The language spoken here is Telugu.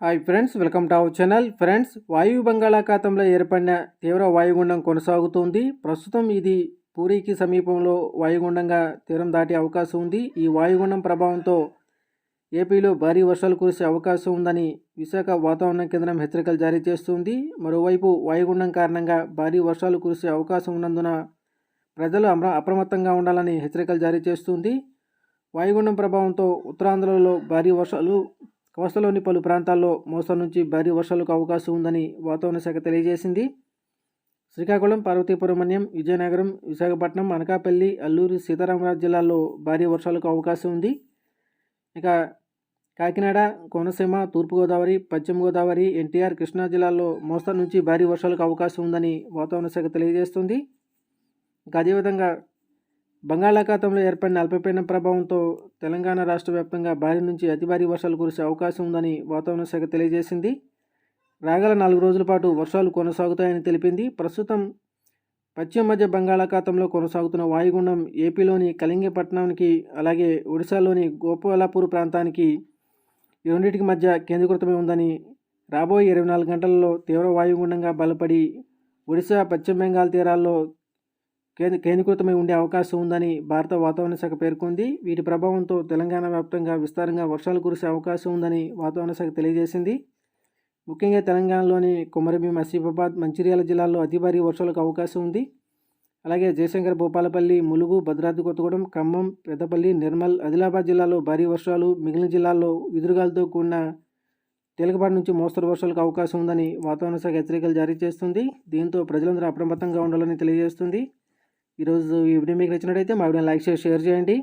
Hi friends welcome to our channel friends వాయు బంగాళాఖాతంలో ఏర్పడిన తీవ్ర వాయుగుండం కొనసాగుతుంది. ప్రస్తుతం ఇది పూరీకి సమీపంలో వాయుగుండంగా తీరం దాటే అవకాశం ఉంది. ఈ వాయుగుండం ప్రభావంతో ఏపీలో భారీ వర్షాలు కురిసే అవకాశం ఉందని విశాఖ వాతావరణ కేంద్రం హెచ్చరికలు జారీ చేస్తుంది. మరోవైపు వాయుగుండం కారణంగా భారీ వర్షాలు కురిసే అవకాశం ఉన్నందున ప్రజలు అప్ర అప్రమత్తంగా ఉండాలని హెచ్చరికలు జారీ చేస్తుంది. వాయుగుండం ప్రభావంతో ఉత్తరాంధ్రలో భారీ వర్షాలు కోస్తలోని పలు ప్రాంతాల్లో మోస్తరు నుంచి భారీ వర్షాలకు అవకాశం ఉందని వాతావరణ శాఖ తెలియజేసింది. శ్రీకాకుళం పార్వతీపురం మన్యం విజయనగరం విశాఖపట్నం అనకాపల్లి అల్లూరు సీతారామరాజు జిల్లాల్లో భారీ వర్షాలకు అవకాశం ఉంది. ఇక కాకినాడ కోనసీమ తూర్పుగోదావరి పశ్చిమ గోదావరి ఎన్టీఆర్ కృష్ణా జిల్లాల్లో మోస్తరు నుంచి భారీ వర్షాలకు అవకాశం ఉందని వాతావరణ శాఖ తెలియజేస్తుంది. ఇక అదేవిధంగా బంగాళాఖాతంలో ఏర్పడిన అల్పపీడన ప్రభావంతో తెలంగాణ రాష్ట్ర వ్యాప్తంగా భారీ నుంచి అతి భారీ వర్షాలు కురిసే అవకాశం ఉందని వాతావరణ శాఖ తెలియజేసింది. రాగల నాలుగు రోజుల పాటు వర్షాలు కొనసాగుతాయని తెలిపింది. ప్రస్తుతం పశ్చిమ మధ్య బంగాళాఖాతంలో కొనసాగుతున్న వాయుగుండం ఏపీలోని కళింగపట్నానికి అలాగే ఒడిశాలోని గోపాలాపూర్ ప్రాంతానికి ఈ రెండింటికి మధ్య కేంద్రీకృతమై ఉందని రాబోయే ఇరవై నాలుగు గంటలలో తీవ్ర వాయుగుండంగా బలపడి ఒడిశా పశ్చిమ బెంగాల్ తీరాల్లో కేంద్ర కేంద్రీకృతమై ఉండే అవకాశం ఉందని భారత వాతావరణ శాఖ పేర్కొంది. వీటి ప్రభావంతో తెలంగాణ వ్యాప్తంగా విస్తారంగా వర్షాలు కురిసే అవకాశం ఉందని వాతావరణ శాఖ తెలియజేసింది. ముఖ్యంగా తెలంగాణలోని కొమరభీం ఆసిఫాబాద్ మంచిర్యాల జిల్లాల్లో అతి భారీ వర్షాలకు అవకాశం ఉంది. అలాగే జయశంకర్ భూపాలపల్లి ములుగు భద్రాద్రి కొత్తగూడెం ఖమ్మం పెద్దపల్లి నిర్మల్ ఆదిలాబాద్ జిల్లాలో భారీ వర్షాలు మిగిలిన జిల్లాల్లో ఎదురుగాలతో కూడిన తేలికపాటి నుంచి మోస్తరు వర్షాలకు అవకాశం ఉందని వాతావరణ శాఖ హెచ్చరికలు జారీ చేస్తుంది. దీంతో ప్రజలందరూ అప్రమత్తంగా ఉండాలని తెలియజేస్తుంది. ఈరోజు ఈ వీడియో మీకు నచ్చినట్టయితే మా వీడియోని లైక్ చేసి షేర్ చేయండి.